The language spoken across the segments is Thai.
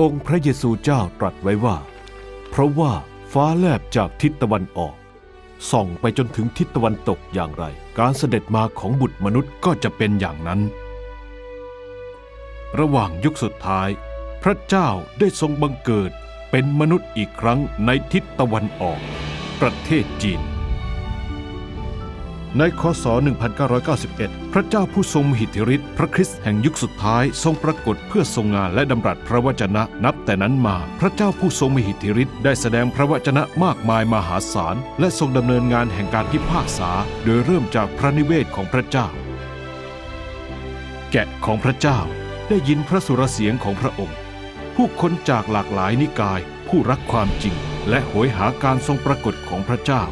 องค์พระเยซูเจ้าตรัสไว้ว่า เพราะว่าฟ้าแลบจากทิศตะวันออก ส่องไปจนถึงทิศตะวันตกอย่างไร การเสด็จมาของบุตรมนุษย์ก็จะเป็นอย่างนั้น ระหว่างยุคสุดท้าย พระเจ้าได้ทรงบังเกิดเป็นมนุษย์อีกครั้งในทิศตะวันออก ประเทศจีน ในคศ 1991 พระเจ้าผู้ทรงมหิทธิฤทธิ์พระคริสต์แห่งยุคสุดท้ายทรงปรากฏเพื่อทรงงานและดำรัสพระวจนะ นับแต่นั้นมา พระเจ้าผู้ทรงมหิทธิฤทธิ์ได้แสดงพระวจนะมากมายมหาศาล และทรงดำเนินงานแห่งการพิพากษา โดยเริ่มจากพระนิเวศของพระเจ้า แกะของพระเจ้าได้ยินพระสุรเสียงของพระองค์ ผู้คนจากหลากหลายนิกาย ผู้รักความจริง และโหยหาการทรงปรากฏของพระเจ้า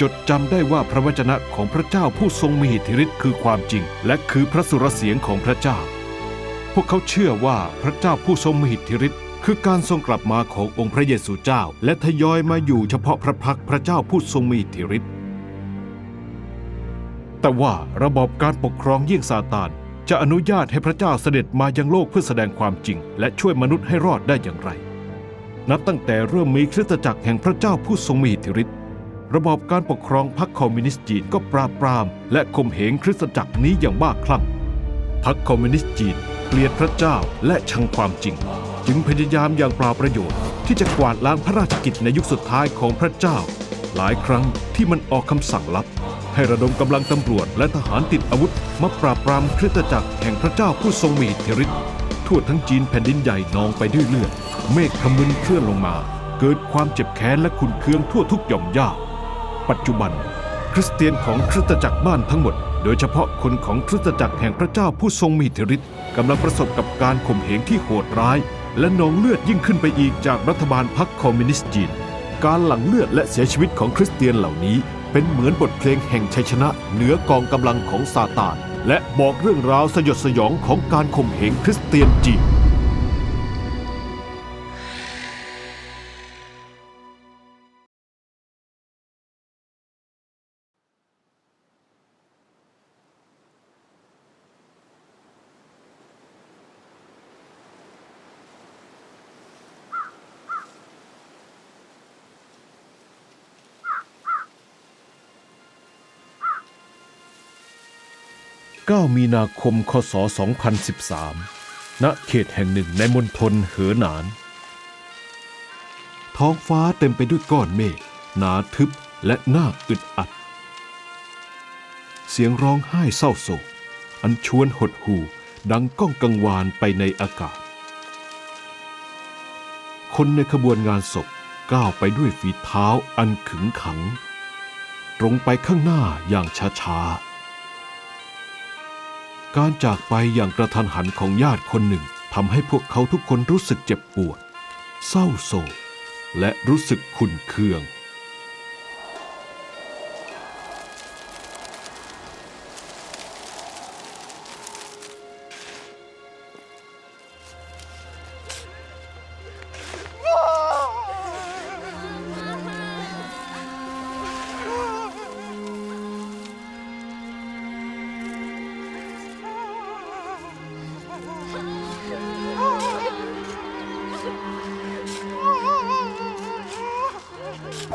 จดจำได้ว่าพระวจนะของพระเจ้าผู้ทรงมีอิทธิฤทธิ์คือความจริง และคือพระสุรเสียงของพระเจ้า พวกเขาเชื่อว่าพระเจ้าผู้ทรงมีอิทธิฤทธิ์คือการทรงกลับมาขององค์พระเยซูเจ้า และทยอยมาอยู่เฉพาะพระพักพระเจ้าผู้ทรงมีอิทธิฤทธิ์แต่ว่าระบอบการปกครองเยี่ยงซาตานจะอนุญาตให้พระเจ้าเสด็จมายังโลกเพื่อแสดงความจริง และช่วยมนุษย์ให้รอดได้อย่างไร นับตั้งแต่เริ่มมีคริสตจักรแห่งพระเจ้าผู้ทรงมีอิทธิฤทธิ์ ระบอบการปกครองพรรคคอมมิวนิสต์จีนก็ปราบปราม และข่มเหงคริสตจักรนี้อย่างบ้าคลั่งพรรคคอมมิวนิสต์จีนเกลียดพระเจ้าและชังความจริง จึงพยายามอย่างเปล่าประโยชน์ ที่จะกวาดล้างพระราชกิจในยุคสุดท้ายของพระเจ้า หลายครั้งที่มันออกคำสั่งลับ ให้ระดมกำลังตำรวจและทหารติดอาวุธมาปราบปรามคริสตจักรแห่งพระเจ้าผู้ทรงมีอิทธิฤทธิ์ทั่วทั้งจีนแผ่นดินใหญ่นองไปด้วยเลือดเมฆขมึนเคลื่อนลงมา เกิดความเจ็บแค้นและขุนเคืองทั่วทุกหย่อมย่า ปัจจุบัน คริสเตียนของคริสตจักรบ้านทั้งหมด โดยเฉพาะคนของคริสตจักรแห่งพระเจ้าผู้ทรงมีอิทธิฤทธิ์กำลังประสบกับการข่มเหงที่โหดร้าย และนองเลือดยิ่งขึ้นไปอีกจากรัฐบาลพรรคคอมมิวนิสต์จีน การหลั่งเลือดและเสียชีวิตของคริสเตียนเหล่านี้ เป็นเหมือนบทเพลงแห่งชัยชนะ เหนือกองกำลังของซาตานและบอกเรื่องราวสยดสยองของการข่มเหงคริสเตียนจีน 9 มีนาคม คศ 2013 ณ เขตแห่งหนึ่งในมณฑลเหอหนาน ท้องฟ้าเต็มไปด้วยก้อนเมฆหนาทึบและน่าอึดอัด เสียงร้องไห้เศร้าโศก อันชวนหดหู่ดังก้องกังวานไปในอากาศ คนในขบวนงานศพก้าวไปด้วยฝีเท้าอันขึงขัง ตรงไปข้างหน้าอย่างช้าๆ การจากไปอย่างกระทันหันของญาติคนหนึ่งทำให้พวกเขาทุกคนรู้สึกเจ็บปวด เศร้าโศก และรู้สึกขุ่นเคือง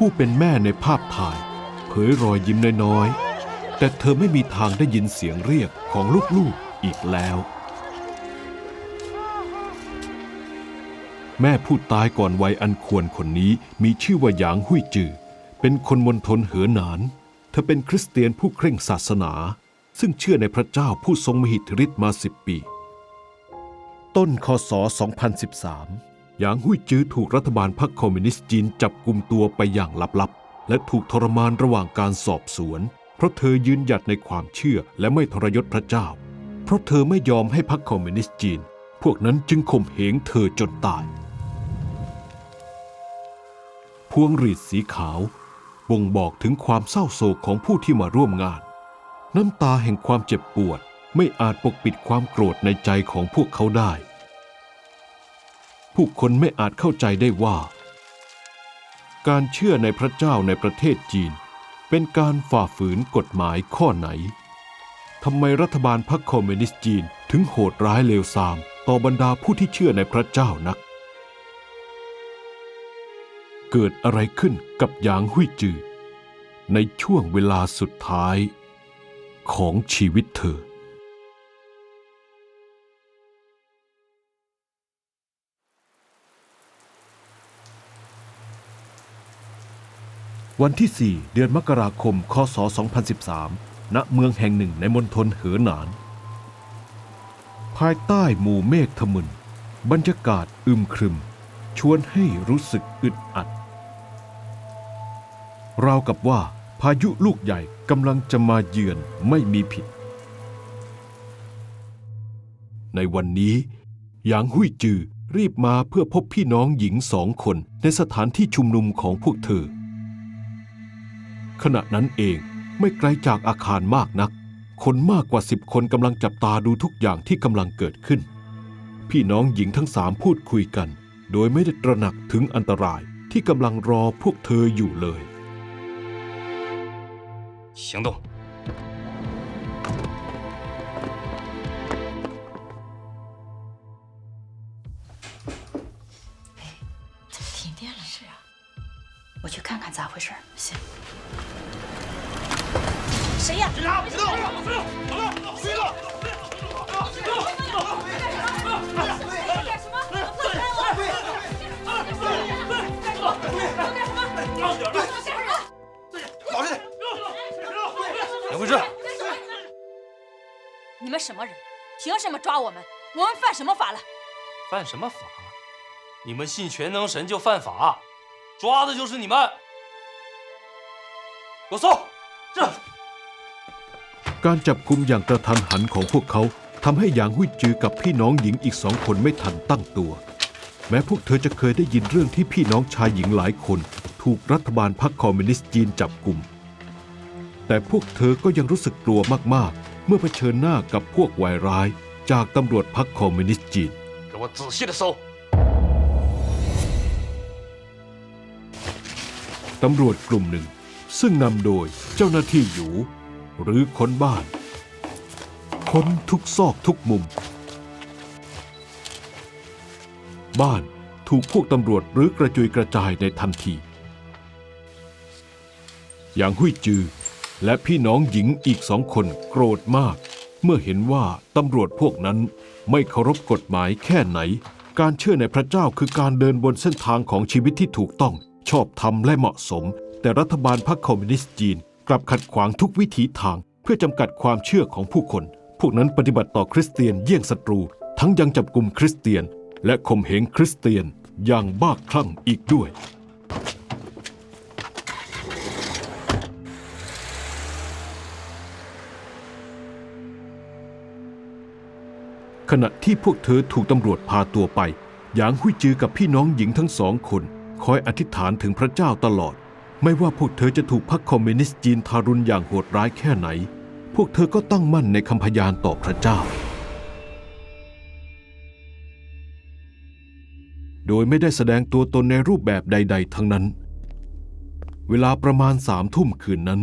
ผู้เป็นแม่ในภาพถ่าย เผยรอยยิ้มน้อยๆ แต่เธอไม่มีทางได้ยินเสียงเรียกของลูกๆอีกแล้ว แม่ผู้ตายก่อนวัยอันควรคนนี้มีชื่อว่าหยางหุยจือ เป็นคนมณฑลเหอหนาน เธอเป็นคริสเตียนผู้เคร่งศาสนา ซึ่งเชื่อในพระเจ้าผู้ทรงมหิทธิฤทธิ์มาสิบปี ต้นคศ 2013 หยางหุยจื้อถูกรัฐบาลพรรคคอมมิวนิสต์จีนจับกลุ่มตัวไปอย่างลับๆ และถูกทรมานระหว่างการสอบสวน เพราะเธอยืนหยัดในความเชื่อและไม่ทรยศพระเจ้า เพราะเธอไม่ยอมให้พรรคคอมมิวนิสต์จีน พวกนั้นจึงข่มเหงเธอจนตาย พวงหรีดสีขาวบ่งบอกถึงความเศร้าโศกของผู้ที่มาร่วมงาน น้ำตาแห่งความเจ็บปวดไม่อาจปกปิดความโกรธในใจของพวกเขาได้ ผู้คนไม่อาจเข้าใจได้ว่า การเชื่อในพระเจ้าในประเทศจีน เป็นการฝ่าฝืนกฎหมายข้อไหนทำไมรัฐบาลพรรคคอมมิวนิสต์จีนถึงโหดร้ายเลวทราม ต่อบรรดาผู้ที่เชื่อในพระเจ้านัก เกิดอะไรขึ้นกับหยางหุยจือ ในช่วงเวลาสุดท้ายของชีวิตเธอ วันที่ 4 เดือนมกราคม คศ 2013 ณ เมืองแห่งหนึ่งในมณฑลเหอหนาน ภายใต้หมู่เมฆทะมึน บรรยากาศอึมครึม ชวนให้รู้สึกอึดอัด ราวกับว่าพายุลูกใหญ่กำลังจะมาเยือนไม่มีผิด ในวันนี้ หยางหุยจือรีบมาเพื่อพบพี่น้องหญิงสองคนในสถานที่ชุมนุมของพวกเธอ ขณะนั้นเองไม่ไกลจากอาคารมากนัก คนมากกว่าสิบคนกำลังจับตาดูทุกอย่างที่กำลังเกิดขึ้น พี่น้องหญิงทั้งสามพูดคุยกัน โดยไม่ได้ตระหนักถึงอันตรายที่กำลังรอพวกเธออยู่เลย 行动！怎么停电了？是啊，我去看看咋回事 么抓我们？我们犯什么法了？犯什么法？你们信全能神就犯法，抓的就是你们！给我搜！这 การจับกุมอย่างกระทันหันของพวกเขาทำให้หยางหุยจือกับพี่น้องหญิงอีกสองคนไม่ทันตั้งตัว แม้พวกเธอจะเคยได้ยินเรื่องที่พี่น้องชายหญิงหลายคน ถูกรัฐบาลพรรคคอมมิวนิสต์จีนจับกลุ่ม แต่พวกเธอก็ยังรู้สึกกลัวมากๆ เมื่อเผชิญหน้ากับพวกวายร้าย จากตำรวจพรรคคอมมิวนิสต์จีน 给我仔细的搜！ ตำรวจกลุ่มหนึ่ง ซึ่งนำโดยเจ้าหน้าที่หยู หรือค้นบ้าน ค้นทุกซอกทุกมุม บ้านถูกพวกตำรวจหรือกระจุยกระจายในทันที อย่างหุยจือ และพี่น้องหญิงอีกสองคนโกรธมาก เมื่อเห็นว่าตำรวจพวกนั้นไม่เคารพกฎหมายแค่ไหน การเชื่อในพระเจ้าคือการเดินบนเส้นทางของชีวิตที่ถูกต้อง ชอบธรรมและเหมาะสม แต่รัฐบาลพรรคคอมมิวนิสต์จีน กลับขัดขวางทุกวิถีทาง เพื่อจำกัดความเชื่อของผู้คน พวกนั้นปฏิบัติต่อคริสเตียนเยี่ยงศัตรู ทั้งยังจับกลุ่มคริสเตียน และข่มเหงคริสเตียนอย่างบ้าคลั่งอีกด้วย ขณะที่พวกเธอถูกตำรวจพาตัวไป หยางหุยจือกับพี่น้องหญิงทั้งสองคน คอยอธิษฐานถึงพระเจ้าตลอด ไม่ว่าพวกเธอจะถูกพรรคคอมมิวนิสต์จีนทารุณอย่างโหดร้ายแค่ไหน พวกเธอก็ตั้งมั่นในคำพยานต่อพระเจ้า โดยไม่ได้แสดงตัวตนในรูปแบบใด ๆ ทั้งนั้น เวลาประมาณสามทุ่มคืนนั้น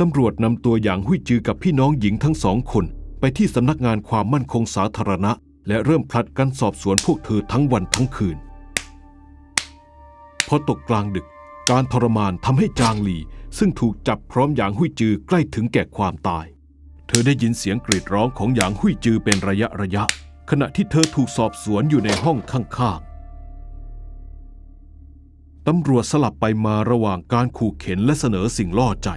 ตำรวจนำตัวอย่างหุยจือกับพี่น้องหญิงทั้งสองคน ไปที่สำนักงานความมั่นคงสาธารณะ และเริ่มผลัดกันสอบสวนพวกเธอทั้งวันทั้งคืน พอตกกลางดึกการทรมานทำให้จางหลี ซึ่งถูกจับพร้อมหยางหุยจือใกล้ถึงแก่ความตาย เธอได้ยินเสียงกรีดร้องของหยางหุยจือเป็นระยะระยะ ขณะที่เธอถูกสอบสวนอยู่ในห้องข้างๆตำรวจสลับไปมาระหว่างการขู่เข็นและเสนอสิ่งล่อใจ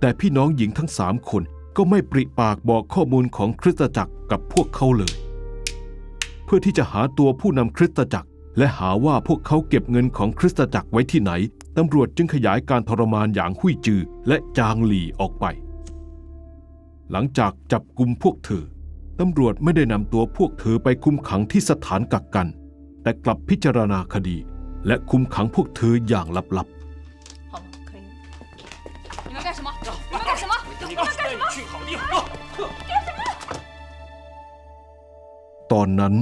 แต่พี่น้องหญิงทั้งสามคน ก็ไม่ปริปากบอกข้อมูลของคริสตจักรกับพวกเขาเลย เพื่อที่จะหาตัวผู้นำคริสตจักร และหาว่าพวกเขาเก็บเงินของคริสตจักรไว้ที่ไหนตำรวจจึงขยายการทรมานอย่างหุยจือและจางหลีออกไป หลังจากจับกลุ่มพวกเธอตำรวจไม่ได้นำตัวพวกเธอไปคุมขังที่สถานกักกัน แต่กลับพิจารณาคดี และคุมขังพวกเธออย่างลับๆ 什么？你们干什么？去好地方！ ตอนนั้น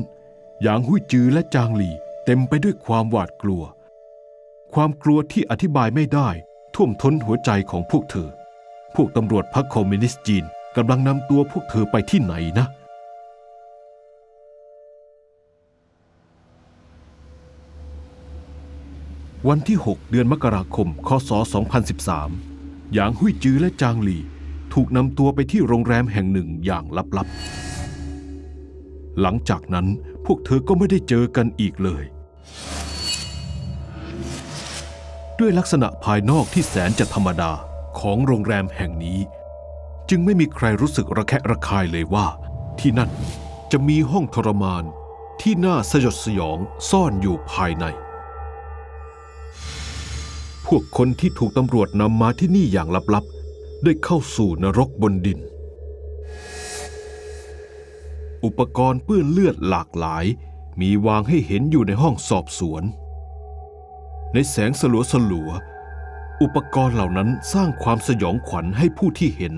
หยางหุยจือและจางหลีเต็มไปด้วยความหวาดกลัว ความกลัวที่อธิบายไม่ได้ ท่วมท้นหัวใจของพวกเธอ พวกตำรวจพรรคคอมมิวนิสต์จีนกำลังนำตัวพวกเธอไปที่ไหนนะ 你 วันที่ 6 เดือนมกราคม คศ 2013 หยางหุยจือและจางหลี ถูกนำตัวไปที่โรงแรมแห่งหนึ่งอย่างลับๆ หลังจากนั้นพวกเธอก็ไม่ได้เจอกันอีกเลย ด้วยลักษณะภายนอกที่แสนจะธรรมดาของโรงแรมแห่งนี้ จึงไม่มีใครรู้สึกระแคะระคายเลยว่า ที่นั่นจะมีห้องทรมานที่น่าสยดสยองซ่อนอยู่ภายใน พวกคนที่ถูกตำรวจนำมาที่นี่อย่างลับๆ ได้เข้าสู่นรกบนดิน อุปกรณ์เปื้อนเลือดหลากหลายมีวางให้เห็นอยู่ในห้องสอบสวน ในแสงสลัวสลัวๆอุปกรณ์เหล่านั้นสร้างความสยองขวัญให้ผู้ที่เห็น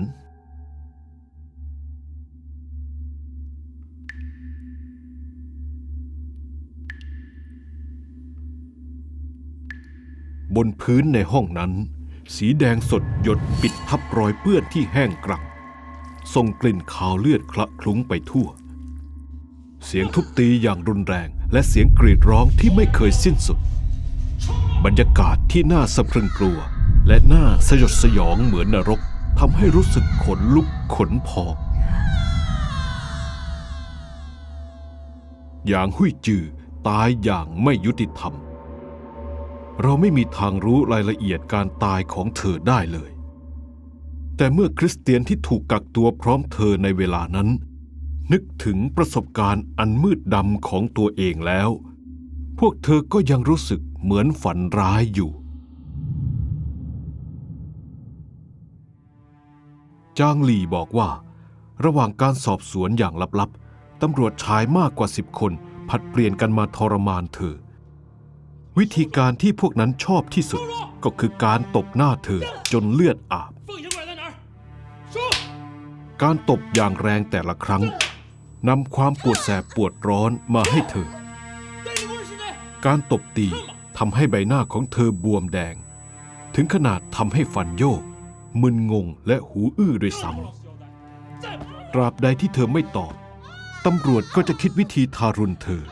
บนพื้นในห้องนั้น สีแดงสดหยดปิดทับรอยเปื้อนที่แห้งกรักส่งกลิ่นคาวเลือดคละคลุ้งไปทั่ว เสียงทุบตีอย่างรุนแรงและเสียงกรีดร้องที่ไม่เคยสิ้นสุด บรรยากาศที่น่าสะพรึงกลัว และน่าสยดสยองเหมือนนรกทำให้รู้สึกขนลุกขนพองอย่างหุยจือตายอย่างไม่ยุติธรรม เราไม่มีทางรู้รายละเอียดการตายของเธอได้เลย แต่เมื่อคริสเตียนที่ถูกกักตัวพร้อมเธอในเวลานั้น นึกถึงประสบการณ์อันมืดดำของตัวเองแล้ว พวกเธอก็ยังรู้สึกเหมือนฝันร้ายอยู่ จางหลี่บอกว่า ระหว่างการสอบสวนอย่างลับๆตำรวจชายมากกว่าสิบคนผัดเปลี่ยนกันมาทรมานเธอ วิธีการที่พวกนั้นชอบที่สุดก็คือการตบหน้าเธอจนเลือดอาบ การตบอย่างแรงแต่ละครั้งนำความปวดแสบปวดร้อนมาให้เธอ การตบตีทำให้ใบหน้าของเธอบวมแดง ถึงขนาดทำให้ฟันโยก มึนงงและหูอื้อด้วยซ้ำตราบใดที่เธอไม่ตอบตำรวจก็จะคิดวิธีทารุณเธอ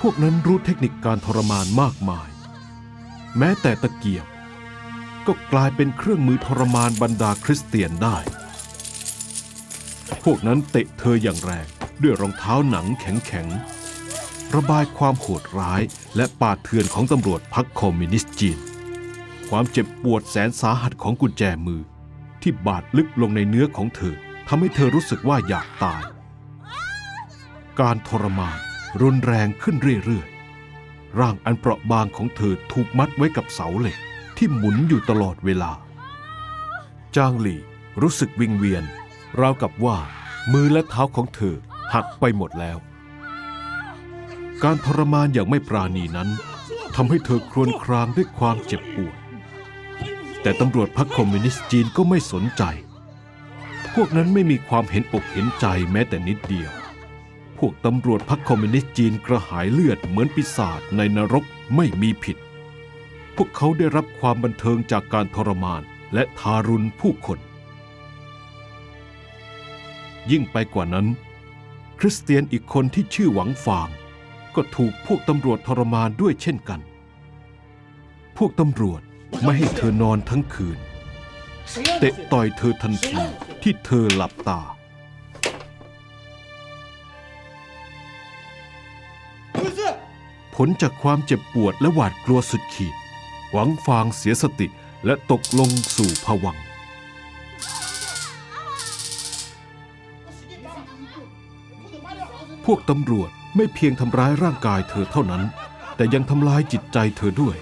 พวกนั้นรู้เทคนิคการทรมานมากมาย แม้แต่ตะเกียบ ก็กลายเป็นเครื่องมือทรมานบรรดาคริสเตียนได้ พวกนั้นเตะเธออย่างแรงด้วยรองเท้าหนังแข็งๆ ระบายความโหดร้ายและปาดเถื่อนของตำรวจพรรคคอมมิวนิสต์จีน ความเจ็บปวดแสนสาหัสของกุญแจมือ ที่บาดลึกลงในเนื้อของเธอทำให้เธอรู้สึกว่าอยากตาย การทรมาน รุนแรงขึ้นเรื่อยๆ ร่างอันเปราะบางของเธอถูกมัดไว้กับเสาเหล็กที่หมุนอยู่ตลอดเวลา จางหลี่รู้สึกวิงเวียน ราวกับว่ามือและเท้าของเธอหักไปหมดแล้ว การทรมานอย่างไม่ปราณีนั้นทำให้เธอครวญครางด้วยความเจ็บปวด แต่ตำรวจพรรคคอมมิวนิสต์จีนก็ไม่สนใจ พวกนั้นไม่มีความเห็นอกเห็นใจแม้แต่นิดเดียว พวกตำรวจพรรคคอมมิวนิสต์จีนกระหายเลือดเหมือนปีศาจในนรกไม่มีผิด พวกเขาได้รับความบันเทิงจากการทรมานและทารุณผู้คน ยิ่งไปกว่านั้น คริสเตียนอีกคนที่ชื่อหวังฟาง ก็ถูกพวกตำรวจทรมานด้วยเช่นกัน พวกตำรวจไม่ให้เธอนอนทั้งคืน เตะต่อยเธอทันทีที่เธอหลับตา ผลจากความเจ็บปวดและหวาดกลัวสุดขีด หวังฟางเสียสติและตกลงสู่ผวังพวกตำรวจไม่เพียงทำร้ายร่างกายเธอเท่านั้น แต่ยังทำลายจิตใจเธอด้วย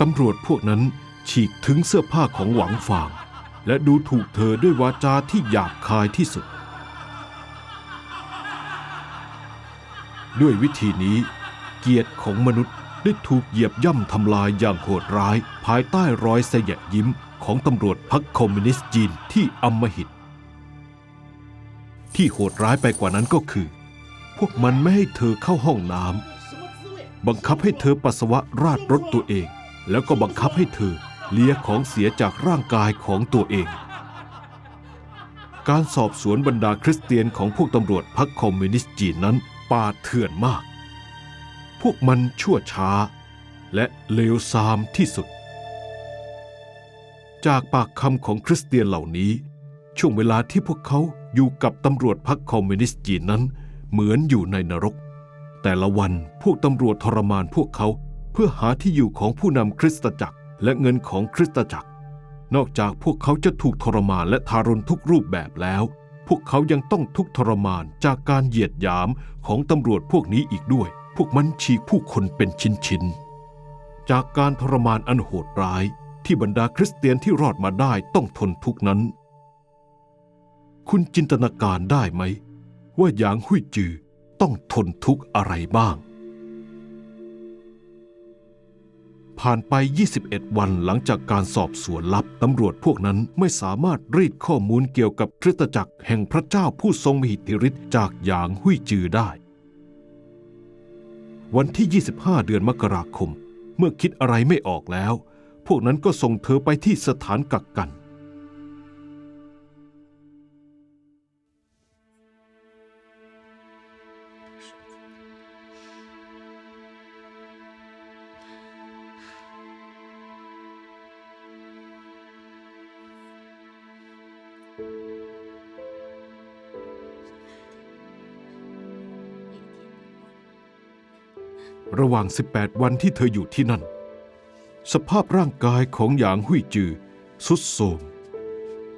ตำรวจพวกนั้นฉีกถึงเสื้อผ้าของหวังฟาง และดูถูกเธอด้วยวาจาที่หยาบคายที่สุด ด้วยวิธีนี้ เกียรติของมนุษย์ได้ถูกเหยียบย่ำทำลายอย่างโหดร้าย ภายใต้รอยสยะยิ้มของตำรวจพรรคคอมมิวนิสต์จีนที่อำมหิต ที่โหดร้ายไปกว่านั้นก็คือ พวกมันไม่ให้เธอเข้าห้องน้ำบังคับให้เธอปัสสาวะราดรถตัวเอง แล้วก็บังคับให้เธอเลียของเสียจากร่างกายของตัวเอง การสอบสวนบรรดาคริสเตียนของพวกตำรวจพรรคคอมมิวนิสต์จีนนั้น ป่าเถื่อนมาก พวกมันชั่วช้า และเลวทรามที่สุด จากปากคำของคริสเตียนเหล่านี้ ช่วงเวลาที่พวกเขาอยู่กับตำรวจพรรคคอมมิวนิสต์จีนนั้น เหมือนอยู่ในนรก แต่ละวันพวกตำรวจทรมานพวกเขาเพื่อหาที่อยู่ของผู้นำคริสตจักรและเงินของคริสตจักร นอกจากพวกเขาจะถูกทรมานและทารุณทุกรูปแบบแล้ว วกเขายังต้องทุกข์ทรมานจากการเหยียดหยามของตำรวจพวกนี้อีกด้วย พวกมันฉีกผู้คนเป็นชิ้นๆ จากการทรมานอันโหดร้ายที่บรรดาคริสเตียนที่รอดมาได้ต้องทนทุกนั้น คุณจินตนาการได้ไหม ว่าหยางหุยจือต้องทนทุกข์อะไรบ้าง ผ่านไป 21 วันหลังจากการสอบสวนลับ ตำรวจพวกนั้นไม่สามารถรีดข้อมูลเกี่ยวกับคริสตจักรแห่งพระเจ้าผู้ทรงมหิทธิฤทธิ์จากหยางหุยจือได้ วันที่ 25 เดือนมกราคม เมื่อคิดอะไรไม่ออกแล้ว พวกนั้นก็ส่งเธอไปที่สถานกักกัน ระหว่าง 18 วันที่เธออยู่ที่นั่น สภาพร่างกายของหยางหุยจือสุดโทรม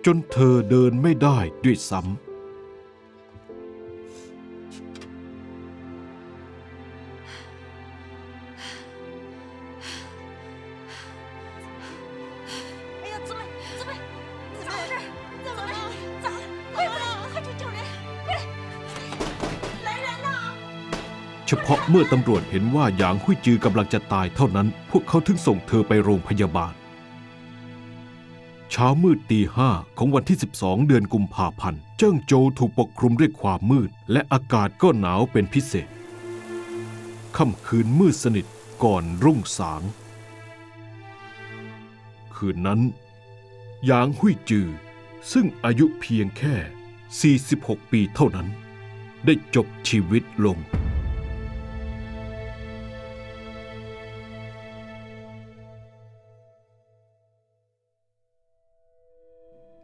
จนเธอเดินไม่ได้ด้วยซ้ำ ฉพาะเมื่อตำรวจเห็นว่าหยางหุยจือกำลังจะตายเท่านั้น พวกเขาถึงส่งเธอไปโรงพยาบาล เช้ามืดตีห้าของวันที่ 12 เดือนกุมภาพันธ์ เจิ้งโจวถูกปกคลุมด้วยความมืด และอากาศก็หนาวเป็นพิเศษ ค่ำคืนมืดสนิทก่อนรุ่งสาง คืนนั้นหยางหุยจือ ซึ่งอายุเพียงแค่ 46 ปีเท่านั้น ได้จบชีวิตลง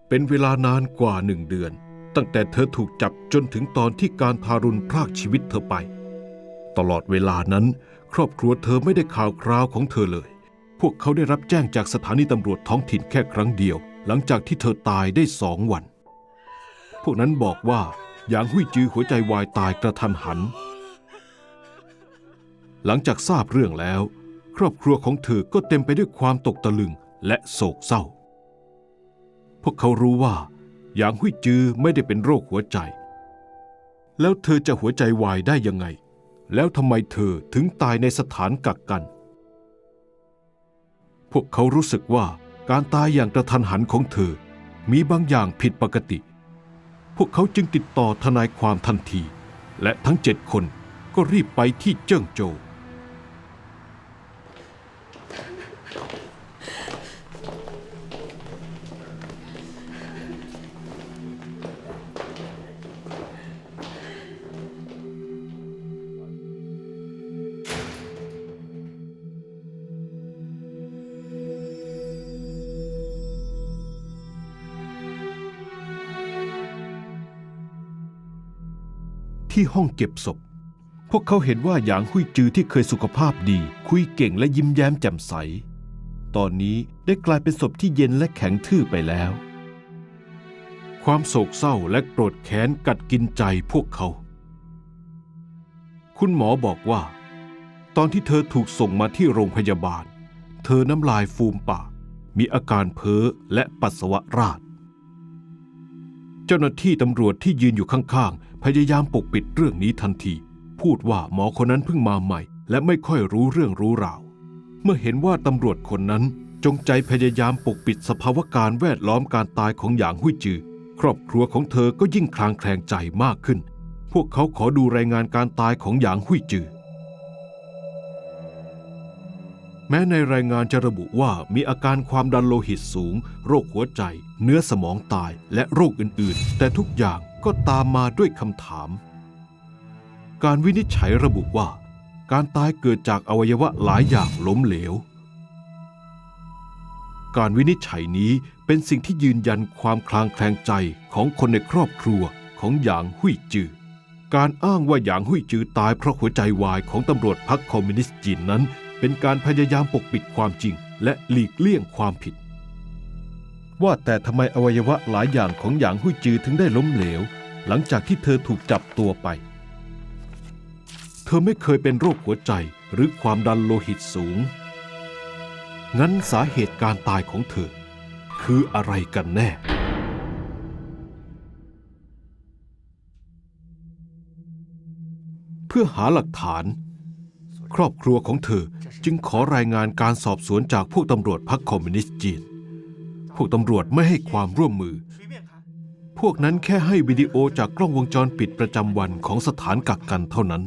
เป็นเวลานานกว่าหนึ่งเดือน ตั้งแต่เธอถูกจับจนถึงตอนที่การทารุณพรากชีวิตเธอไป ตลอดเวลานั้น ครอบครัวเธอไม่ได้ข่าวคราวของเธอเลย พวกเขาได้รับแจ้งจากสถานีตำรวจท้องถิ่นแค่ครั้งเดียว หลังจากที่เธอตายได้สองวัน พวกนั้นบอกว่าหยางหุยจือหัวใจวายตายกระทันหัน หลังจากทราบเรื่องแล้ว ครอบครัวของเธอก็เต็มไปด้วยความตกตะลึงและโศกเศร้า วกเขารู้ว่าหยางหุยจือไม่ได้เป็นโรคหัวใจ แล้วเธอจะหัวใจวายได้ยังไง แล้วทำไมเธอถึงตายในสถานกักกัน พวกเขารู้สึกว่าการตายอย่างกระทันหันของเธอ มีบางอย่างผิดปกติ พวกเขาจึงติดต่อทนายความทันที และทั้งเจ็ดคนก็รีบไปที่เจิ้งโจว ที่ห้องเก็บศพ พวกเขาเห็นว่าหยางหุยจือที่เคยสุขภาพดี คุยเก่งและยิ้มแย้มแจ่มใส ตอนนี้ได้กลายเป็นศพที่เย็นและแข็งทื่อไปแล้ว ความโศกเศร้าและโกรธแค้นกัดกินใจพวกเขา คุณหมอบอกว่า ตอนที่เธอถูกส่งมาที่โรงพยาบาล เธอน้ำลายฟูมปาก มีอาการเพ้อและปัสสาวะราดเจ้าหน้าที่ตำรวจที่ยืนอยู่ข้างๆ พยายามปกปิดเรื่องนี้ทันที พูดว่าหมอคนนั้นเพิ่งมาใหม่ และไม่ค่อยรู้เรื่องรู้ราว เมื่อเห็นว่าตำรวจคนนั้นจงใจพยายามปกปิดสภาวะการแวดล้อมการตายของหยางหุยจือ ครอบครัวของเธอก็ยิ่งคลางแคลงใจมากขึ้น พวกเขาขอดูรายงานการตายของหยางหุยจือแม้ในรายงานจะระบุว่ามีอาการความดันโลหิตสูง โรคหัวใจ เนื้อสมองตายและโรคอื่น ๆ แต่ทุกอย่าง ก็ตามมาด้วยคำถาม การวินิจฉัยระบุว่า การตายเกิดจากอวัยวะหลายอย่างล้มเหลว การวินิจฉัยนี้เป็นสิ่งที่ยืนยันความคลางแคลงใจของคนในครอบครัวของหยางหุยจือ การอ้างว่าหยางหุยจือตายเพราะหัวใจวายของตำรวจพรรคคอมมิวนิสต์จีนนั้น เป็นการพยายามปกปิดความจริง และหลีกเลี่ยงความผิด ว่าแต่ทำไมอวัยวะหลายอย่างของหยางหุยจือถึงได้ล้มเหลว หลังจากที่เธอถูกจับตัวไป เธอไม่เคยเป็นโรคหัวใจหรือความดันโลหิตสูง งั้นสาเหตุการตายของเธอ คืออะไรกันแน่เพื่อหาหลักฐาน ครอบครัวของเธอจึงขอรายงานการสอบสวนจากพวกตำรวจพรรคคอมมิวนิสต์จีน วกตำรวจไม่ให้ความร่วมมือ พวกนั้นแค่ให้วิดีโอจากกล้องวงจรปิดประจำวันของสถานกักกันเท่านั้น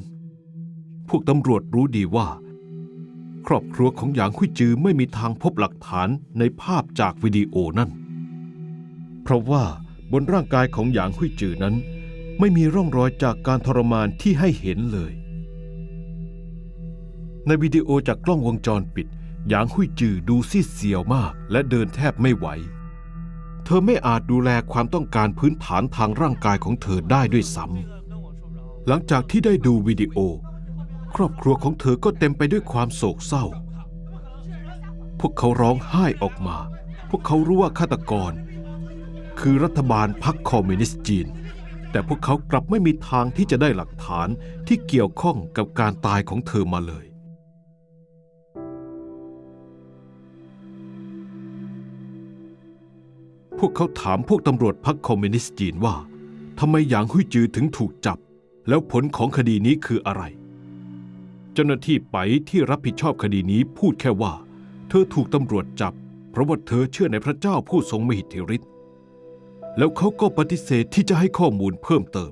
พวกตำรวจรู้ดีว่า ครอบครัวของหยางคุยจือไม่มีทางพบหลักฐานในภาพจากวิดีโอนั่น เพราะว่าบนร่างกายของหยางคุยจือนั้น ไม่มีร่องรอยจากการทรมานที่ให้เห็นเลย ในวิดีโอจากกล้องวงจรปิด หยางหุยจือดูซีดเซียวมากและเดินแทบไม่ไหว เธอไม่อาจดูแลความต้องการพื้นฐานทางร่างกายของเธอได้ด้วยซ้ำหลังจากที่ได้ดูวิดีโอ ครอบครัวของเธอก็เต็มไปด้วยความโศกเศร้า พวกเขาร้องไห้ออกมา พวกเขารู้ว่าฆาตกร คือรัฐบาลพรรคคอมมิวนิสต์จีน แต่พวกเขากลับไม่มีทางที่จะได้หลักฐานที่เกี่ยวข้องกับการตายของเธอมาเลย พวกเขาถามพวกตำรวจพรรคคอมมิวนิสต์จีนว่าทำไมหยางหุยจือถึงถูกจับ แล้วผลของคดีนี้คืออะไร เจ้าหน้าที่ไปที่รับผิดชอบคดีนี้พูดแค่ว่า เธอถูกตำรวจจับ เพราะว่าเธอเชื่อในพระเจ้าผู้ทรงมหิทธิฤทธิ์แล้วเขาก็ปฏิเสธที่จะให้ข้อมูลเพิ่มเติม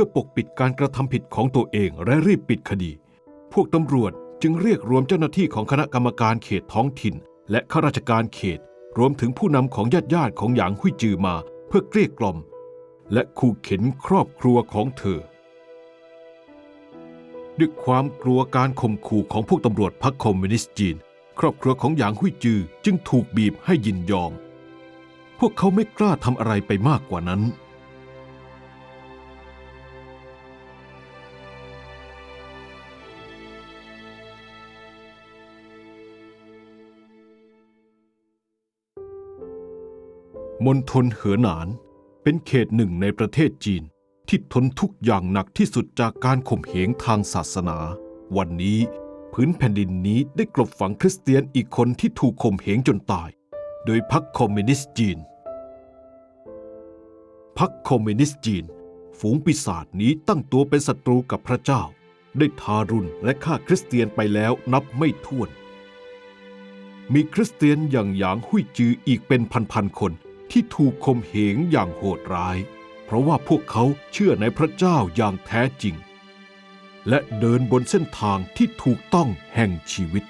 พื่อปกปิดการกระทำผิดของตัวเองและรีบปิดคดี พวกตำรวจจึงเรียกรวมเจ้าหน้าที่ของคณะกรรมการเขตท้องถิ่น และข้าราชการเขต รวมถึงผู้นำของญาติญาติของหยางหุยจือมา เพื่อเกลี้ยกล่อม และขู่เข็นครอบครัวของเธอ ด้วยความกลัวการข่มขู่ของพวกตำรวจพรรคคอมมิวนิสต์จีน ครอบครัวของหยางหุยจือจึงถูกบีบให้ยินยอม พวกเขาไม่กล้าทำอะไรไปมากกว่านั้น มณฑลเหอหนาน เป็นเขตหนึ่งในประเทศจีน ที่ทนทุกอย่างหนักที่สุดจากการข่มเหงทางศาสนา วันนี้พื้นแผ่นดินนี้ได้กลบฝังคริสเตียนอีกคนที่ถูกข่มเหงจนตาย โดยพรรคคอมมิวนิสต์จีนพรรคคอมมิวนิสต์จีน ฝูงปีศาจนี้ตั้งตัวเป็นศัตรูกับพระเจ้า ได้ทารุณและฆ่าคริสเตียนไปแล้วนับไม่ถ้วน มีคริสเตียนอย่างหยางหุยจืออีกเป็นพันๆคน ที่ถูกข่มเหงอย่างโหดร้าย เพราะว่าพวกเขาเชื่อในพระเจ้าอย่างแท้จริง และเดินบนเส้นทางที่ถูกต้องแห่งชีวิต